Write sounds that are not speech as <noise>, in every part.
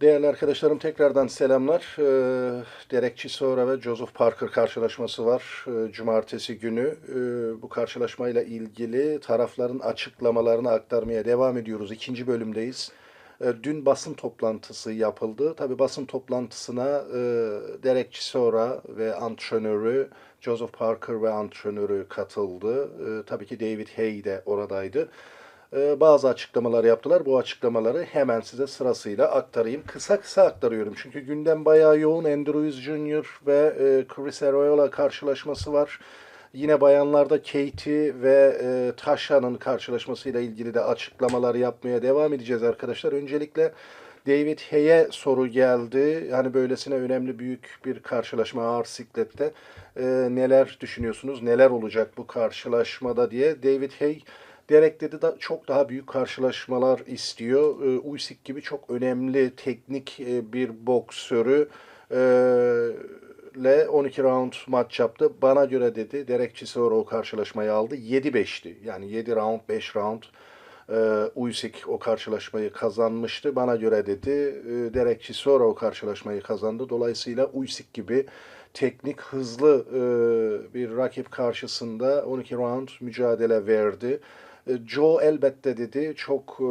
Değerli arkadaşlarım tekrardan selamlar. Ee, Derek Chisora ve Joseph Parker karşılaşması var. Ee, Cumartesi günü Ee, bu karşılaşmayla ilgili tarafların açıklamalarını aktarmaya devam ediyoruz. İkinci bölümdeyiz. Ee, Dün basın toplantısı yapıldı. Tabi basın toplantısına e, Derek Chisora ve antrenörü Joseph Parker ve antrenörü katıldı. Tabii ki David Hay de oradaydı e, bazı açıklamalar yaptılar. Bu açıklamaları hemen size sırasıyla aktarayım. Kısa kısa aktarıyorum çünkü gündem bayağı yoğun. Andrews Jr. ve e, Chris Arreola karşılaşması var. Yine bayanlarda Katie ve e, Tasha'nın karşılaşmasıyla ilgili de açıklamalar yapmaya devam edeceğiz arkadaşlar. Öncelikle David Hay'e soru geldi. Hani böylesine önemli büyük bir karşılaşma ağır siklette. E, neler düşünüyorsunuz? Neler olacak bu karşılaşmada diye. David Hay Derek dedi da çok daha büyük karşılaşmalar istiyor. E, Usyk gibi çok önemli teknik e, bir boksörü e, ile 12 round maç yaptı. Bana göre dedi Derek Chisora o karşılaşmayı aldı. 7-5'ti. Yani 7 round 5 round e, Usyk o karşılaşmayı kazanmıştı. Bana göre dedi e, Derek Chisora o karşılaşmayı kazandı. Dolayısıyla Usyk gibi teknik, hızlı e, bir rakip karşısında 12 round mücadele verdi. E, Joe elbette dedi çok e,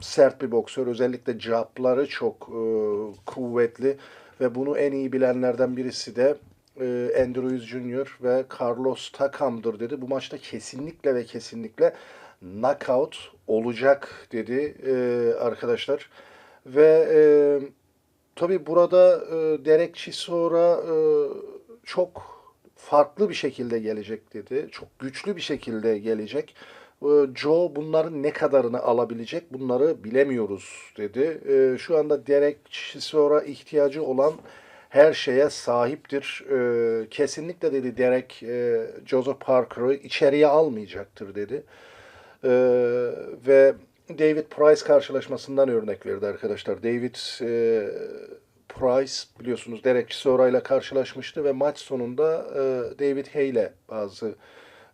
sert bir boksör. Özellikle jabları çok e, kuvvetli ve bunu en iyi bilenlerden birisi de e, Andrews Jr. ve Carlos Takam'dır dedi. Bu maçta kesinlikle ve kesinlikle knockout olacak dedi e, arkadaşlar. Ve e, tabii burada e, Derek Chisora e, çok farklı bir şekilde gelecek dedi. Çok güçlü bir şekilde gelecek. E, Joe bunların ne kadarını alabilecek bunları bilemiyoruz dedi. E, Şu anda Derek ihtiyacı olan her şeye sahiptir. E, Kesinlikle dedi Derek e, Joseph Parker'ı içeriye almayacaktır dedi. Ve David Price karşılaşmasından örnek verdi arkadaşlar. David e, Price biliyorsunuz Derek Chisora ile karşılaşmıştı ve maç sonunda e, David Hay ile bazı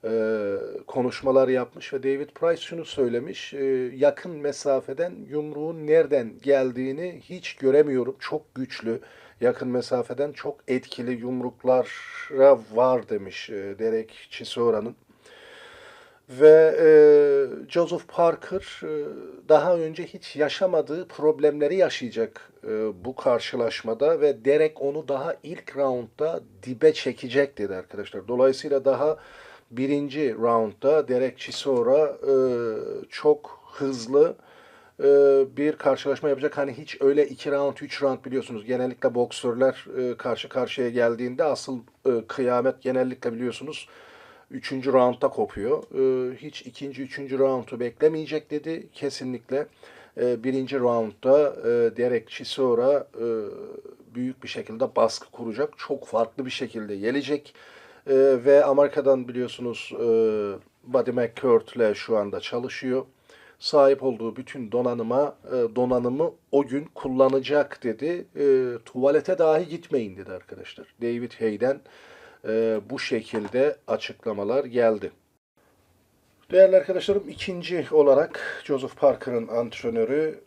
e, konuşmalar yapmış ve David Price şunu söylemiş. e, yakın mesafeden yumruğun nereden geldiğini hiç göremiyorum. Çok güçlü. Yakın mesafeden çok etkili yumruklara var demiş e, Derek Chisora'nın. Ve e, Joseph Parker e, daha önce hiç yaşamadığı problemleri yaşayacak e, bu karşılaşmada ve Derek onu daha ilk roundda dibe çekecek dedi arkadaşlar. Dolayısıyla daha birinci roundda Derek Chisora e, çok hızlı e, bir karşılaşma yapacak. Hani hiç öyle 2 round, 3 round biliyorsunuz. Genellikle boksörler e, karşı karşıya geldiğinde asıl e, kıyamet genellikle biliyorsunuz 3. roundda kopuyor. E, hiç ikinci, üçüncü roundu beklemeyecek dedi. Kesinlikle e, birinci roundda e, Derek Chisora e, büyük bir şekilde baskı kuracak. Çok farklı bir şekilde gelecek. E, ve Amerika'dan biliyorsunuz e, Buddy McCurt ile şu anda çalışıyor sahip olduğu bütün donanıma e, donanımı o gün kullanacak dedi. E, tuvalete dahi gitmeyin dedi arkadaşlar. David Hay'den e, bu şekilde açıklamalar geldi. Değerli arkadaşlarım ikinci olarak Joseph Parker'ın antrenörü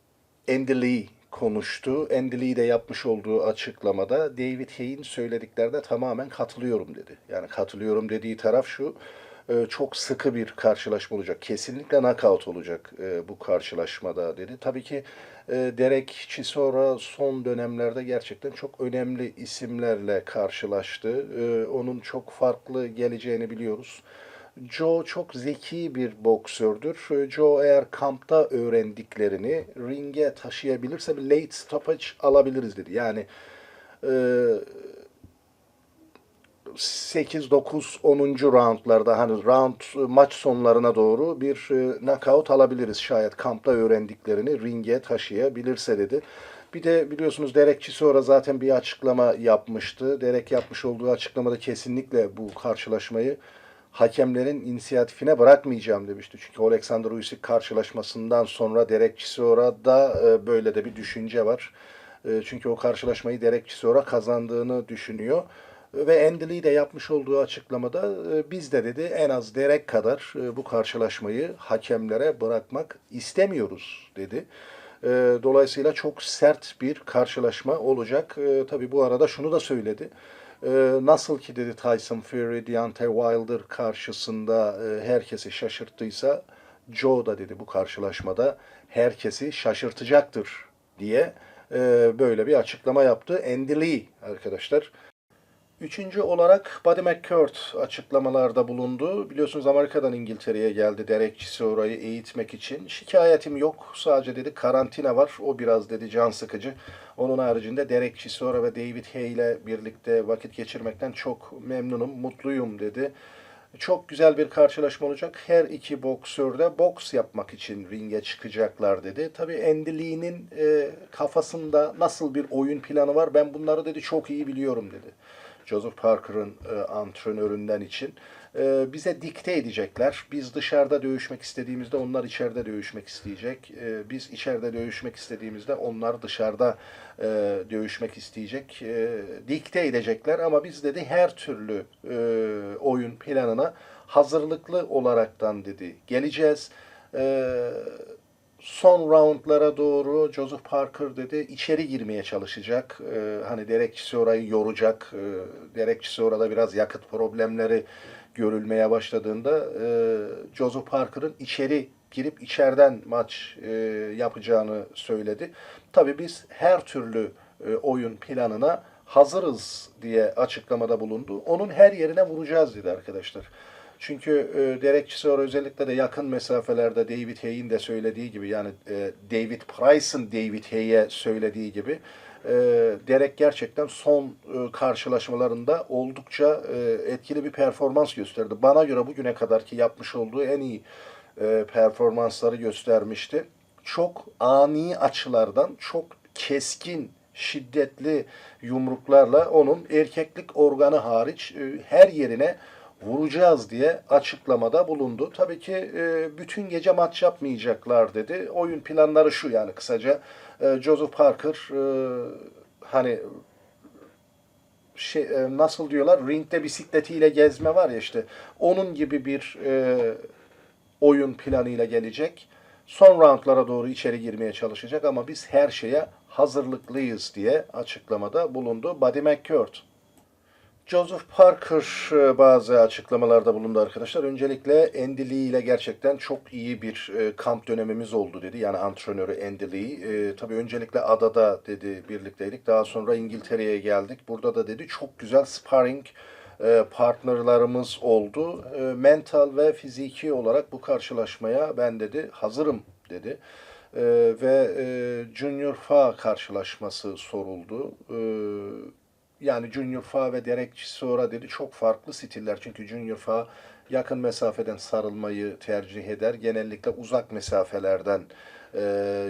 Andy Lee konuştu. Andy de yapmış olduğu açıklamada David Hay'in söylediklerine tamamen katılıyorum dedi. Yani katılıyorum dediği taraf şu e, çok sıkı bir karşılaşma olacak. Kesinlikle knockout olacak e, bu karşılaşmada dedi. Tabii ki e, Derek Chisora son dönemlerde gerçekten çok önemli isimlerle karşılaştı. Onun çok farklı geleceğini biliyoruz. Joe çok zeki bir boksördür. E, Joe eğer kampta öğrendiklerini ringe taşıyabilirse bir late stoppage alabiliriz dedi. Yani e, 8, 9, 10. roundlarda hani round maç sonlarına doğru bir e, knockout alabiliriz şayet kampta öğrendiklerini ringe taşıyabilirse dedi. Bir de biliyorsunuz Derek Chisora zaten bir açıklama yapmıştı. Derek yapmış olduğu açıklamada kesinlikle bu karşılaşmayı hakemlerin inisiyatifine bırakmayacağım demişti. Çünkü Alexander Usyk karşılaşmasından sonra Derek Chisora'da e, böyle de bir düşünce var. E, çünkü o karşılaşmayı Derek Chisora kazandığını düşünüyor. Ve Andy Lee de yapmış olduğu açıklamada e, biz de dedi en az Derek kadar e, bu karşılaşmayı hakemlere bırakmak istemiyoruz dedi. E, dolayısıyla çok sert bir karşılaşma olacak. E, tabii bu arada şunu da söyledi. E, nasıl ki dedi Tyson Fury, Deontay Wilder karşısında e, herkesi şaşırttıysa Joe da dedi bu karşılaşmada herkesi şaşırtacaktır diye e, böyle bir açıklama yaptı. Andy Lee arkadaşlar. Üçüncü olarak Buddy McCurt açıklamalarda bulundu. Biliyorsunuz Amerika'dan İngiltere'ye geldi Derek Chisora'yı eğitmek için. Şikayetim yok. Sadece dedi karantina var. O biraz dedi can sıkıcı. Onun haricinde Derek Chisora ve David Hay ile birlikte vakit geçirmekten çok memnunum, mutluyum dedi. Çok güzel bir karşılaşma olacak. Her iki boksör de boks yapmak için ringe çıkacaklar dedi. Tabii Andy Lee'nin e, kafasında nasıl bir oyun planı var ben bunları dedi çok iyi biliyorum dedi. Joseph Parker'ın e, antrenöründen için. E, bize dikte edecekler. Biz dışarıda dövüşmek istediğimizde onlar içeride dövüşmek isteyecek. E, biz içeride dövüşmek istediğimizde onlar dışarıda e, dövüşmek isteyecek. E, dikte edecekler ama biz dedi her türlü e, oyun planına hazırlıklı olaraktan dedi geleceğiz. E, son roundlara doğru Joseph Parker dedi içeri girmeye çalışacak. Ee, hani Derek Chisora'yı yoracak. Ee, Derek Chisora'da biraz yakıt problemleri görülmeye başladığında e, Joseph Parker'ın içeri girip içeriden maç e, yapacağını söyledi. Tabii biz her türlü e, oyun planına hazırız diye açıklamada bulundu. Onun her yerine vuracağız dedi arkadaşlar. Çünkü e, Derek Chisora özellikle de yakın mesafelerde David Hay'in de söylediği gibi yani e, David Price'ın David Hay'e söylediği gibi e, Derek gerçekten son e, karşılaşmalarında oldukça e, etkili bir performans gösterdi. Bana göre bugüne kadarki yapmış olduğu en iyi e, performansları göstermişti. Çok ani açılardan, çok keskin, şiddetli yumruklarla onun erkeklik organı hariç e, her yerine vuracağız diye açıklamada bulundu. Tabii ki e, bütün gece maç yapmayacaklar dedi. Oyun planları şu yani kısaca. E, Joseph Parker e, hani şey e, nasıl diyorlar ringde bisikletiyle gezme var ya işte onun gibi bir e, oyun planıyla gelecek. Son roundlara doğru içeri girmeye çalışacak ama biz her şeye hazırlıklıyız diye açıklamada bulundu Buddy McCurt. Joseph Parker e, bazı açıklamalarda bulundu arkadaşlar. Öncelikle Andy Lee ile gerçekten çok iyi bir e, kamp dönemimiz oldu dedi. Yani antrenörü Andy Lee. E, tabii öncelikle adada dedi birlikteydik. Daha sonra İngiltere'ye geldik. Burada da dedi çok güzel sparring e, partnerlarımız oldu. Mental ve fiziki olarak bu karşılaşmaya ben dedi hazırım dedi. Ve Junior Fa karşılaşması soruldu. Yani Junior Fa ve Derek Chisora dedi çok farklı stiller. Çünkü Junior Fa yakın mesafeden sarılmayı tercih eder. Genellikle uzak mesafelerden e,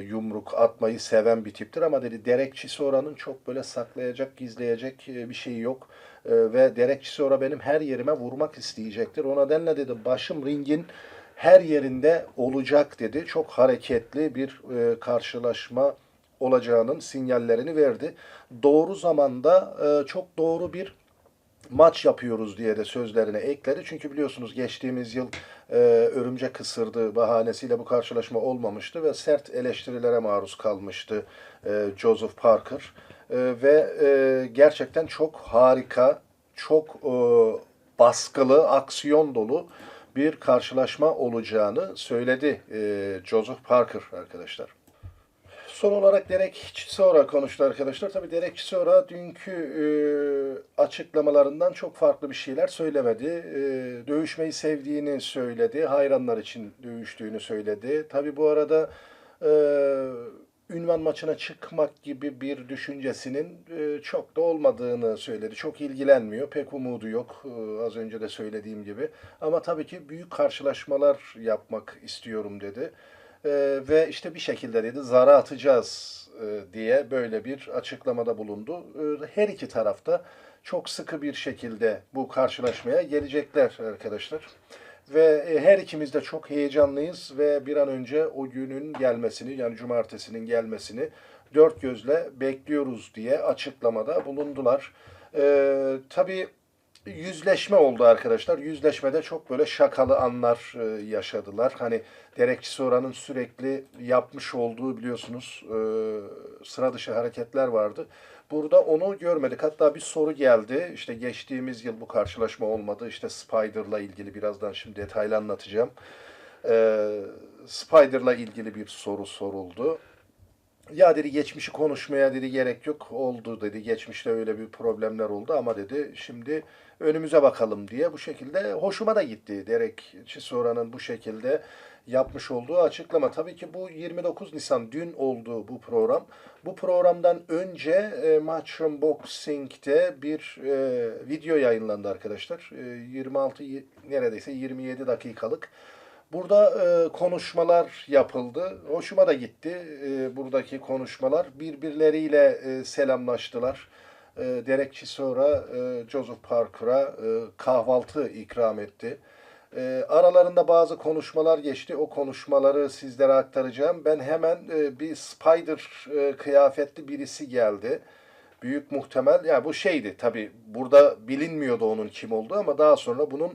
yumruk atmayı seven bir tiptir. Ama dedi Derek Chisora'nın çok böyle saklayacak, gizleyecek e, bir şeyi yok. E, ve Derek Chisora benim her yerime vurmak isteyecektir. O nedenle dedi başım ringin her yerinde olacak dedi. Çok hareketli bir e, karşılaşma olacağının sinyallerini verdi. Doğru zamanda e, çok doğru bir maç yapıyoruz diye de sözlerine ekledi. Çünkü biliyorsunuz geçtiğimiz yıl e, örümcek ısırdı bahanesiyle bu karşılaşma olmamıştı ve sert eleştirilere maruz kalmıştı e, Joseph Parker. E, ve e, gerçekten çok harika, çok e, baskılı, aksiyon dolu bir karşılaşma olacağını söyledi e, Joseph Parker arkadaşlar. Son olarak Derek Chisora konuştu arkadaşlar. Tabii Derek Chisora dünkü e, açıklamalarından çok farklı bir şeyler söylemedi. E, dövüşmeyi sevdiğini söyledi. Hayranlar için dövüştüğünü söyledi. Tabii bu arada e, ünvan maçına çıkmak gibi bir düşüncesinin e, çok da olmadığını söyledi. Çok ilgilenmiyor. Pek umudu yok. E, az önce de söylediğim gibi. Ama tabii ki büyük karşılaşmalar yapmak istiyorum dedi. E, ve işte bir şekilde dedi zara atacağız e, diye böyle bir açıklamada bulundu. E, her iki tarafta çok sıkı bir şekilde bu karşılaşmaya gelecekler arkadaşlar. Ve e, her ikimiz de çok heyecanlıyız ve bir an önce o günün gelmesini yani cumartesinin gelmesini dört gözle bekliyoruz diye açıklamada bulundular. Ee, tabii yüzleşme oldu arkadaşlar. Yüzleşmede çok böyle şakalı anlar e, yaşadılar. Hani Derek Chisora'nın sürekli yapmış olduğu biliyorsunuz e, sıra dışı hareketler vardı. Burada onu görmedik. Hatta bir soru geldi. İşte geçtiğimiz yıl bu karşılaşma olmadı. İşte Spider'la ilgili birazdan şimdi detaylı anlatacağım. E, Spider'la ilgili bir soru soruldu. Ya dedi geçmişi konuşmaya dedi gerek yok oldu dedi. Geçmişte öyle bir problemler oldu ama dedi şimdi önümüze bakalım diye bu şekilde hoşuma da gitti. Derek Chisora'nın bu şekilde yapmış olduğu açıklama. Tabii ki bu 29 Nisan dün oldu bu program. Bu programdan önce e, Matchroom Boxing'de bir e, video yayınlandı arkadaşlar. E, 26 y- neredeyse 27 dakikalık. Burada e, konuşmalar yapıldı. Hoşuma da gitti e, buradaki konuşmalar. Birbirleriyle e, selamlaştılar. E, Derek Chisora, e, Joseph Parker'a e, kahvaltı ikram etti. E, aralarında bazı konuşmalar geçti. O konuşmaları sizlere aktaracağım. Ben hemen e, bir Spider e, kıyafetli birisi geldi. Büyük muhtemel, ya bu şeydi tabi burada bilinmiyordu onun kim olduğu ama daha sonra bunun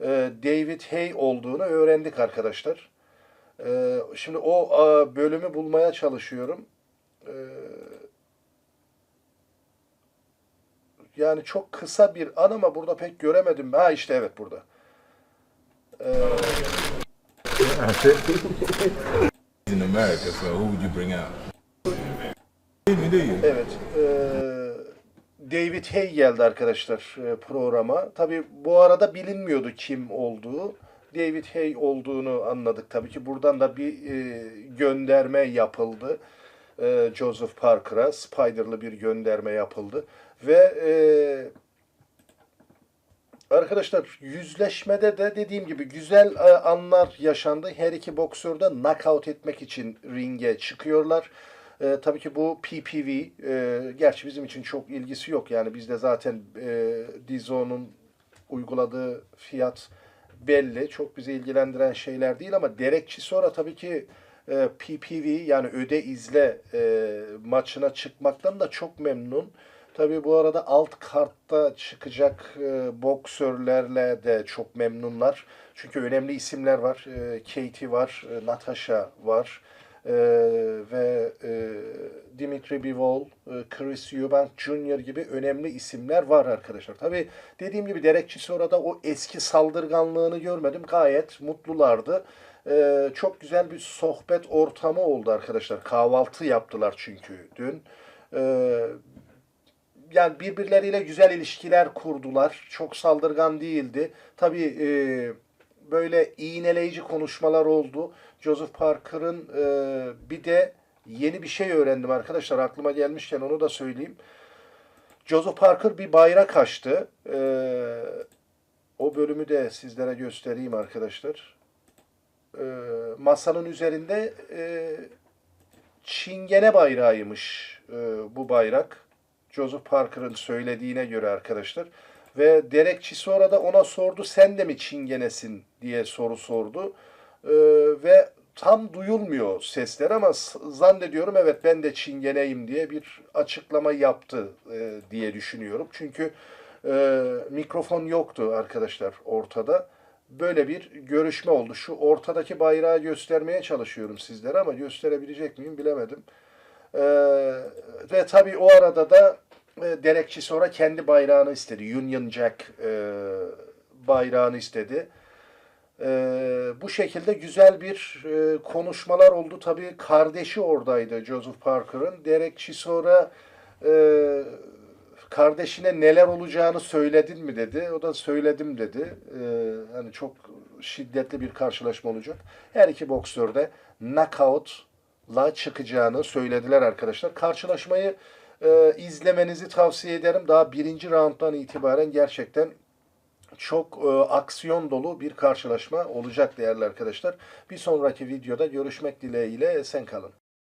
e, David Hay olduğunu öğrendik arkadaşlar. E, şimdi o e, bölümü bulmaya çalışıyorum. E, yani çok kısa bir an ama burada pek göremedim. Ha işte evet burada. <laughs> in America, so who would you bring out? Evet. eee, David Hay geldi arkadaşlar e, programa. Tabi bu arada bilinmiyordu kim olduğu. David Hay olduğunu anladık. Tabii ki buradan da bir e, gönderme yapıldı. E, Joseph Parker'a Spider'lı bir gönderme yapıldı. Ve e, Arkadaşlar yüzleşmede de dediğim gibi güzel e, anlar yaşandı. Her iki boksör de knockout etmek için ringe çıkıyorlar. E, tabii ki bu PPV. E, gerçi bizim için çok ilgisi yok. Yani bizde zaten e, Dizon'un uyguladığı fiyat belli. Çok bizi ilgilendiren şeyler değil ama Derek Chisora tabii ki e, PPV yani öde izle e, maçına çıkmaktan da çok memnun. Tabii bu arada alt kartta çıkacak e, boksörlerle de çok memnunlar. Çünkü önemli isimler var. E, Katie var, e, Natasha var e, ve e, Dimitri Bivol, e, Chris Eubank Jr. gibi önemli isimler var arkadaşlar. Tabii dediğim gibi Derek Chisora'da o eski saldırganlığını görmedim. Gayet mutlulardı. E, çok güzel bir sohbet ortamı oldu arkadaşlar. Kahvaltı yaptılar çünkü dün. E, yani birbirleriyle güzel ilişkiler kurdular. Çok saldırgan değildi. Tabii e, böyle iğneleyici konuşmalar oldu. Joseph Parker'ın e, bir de yeni bir şey öğrendim arkadaşlar. Aklıma gelmişken onu da söyleyeyim. Joseph Parker bir bayrak açtı. E, o bölümü de sizlere göstereyim arkadaşlar. E, masanın üzerinde e, Çingene bayrağıymış e, bu bayrak. Joseph Parker'ın söylediğine göre arkadaşlar. Ve Derek Chisora da ona sordu sen de mi çingenesin diye soru sordu. Ee, ve tam duyulmuyor sesler ama zannediyorum evet ben de çingeneyim diye bir açıklama yaptı e, diye düşünüyorum. Çünkü e, mikrofon yoktu arkadaşlar ortada. Böyle bir görüşme oldu. Şu ortadaki bayrağı göstermeye çalışıyorum sizlere ama gösterebilecek miyim bilemedim. Ee, ve tabii o arada da e, Derek Chisora kendi bayrağını istedi. Union Jack e, bayrağını istedi. E, bu şekilde güzel bir e, konuşmalar oldu. Tabii kardeşi oradaydı Joseph Parker'ın. Derek Chisora e, kardeşine neler olacağını söyledin mi dedi. O da söyledim dedi. E, hani çok şiddetli bir karşılaşma olacak. Her iki boksör de knockout la çıkacağını söylediler arkadaşlar. Karşılaşmayı e, izlemenizi tavsiye ederim. Daha birinci rounddan itibaren gerçekten çok e, aksiyon dolu bir karşılaşma olacak değerli arkadaşlar. Bir sonraki videoda görüşmek dileğiyle esen kalın.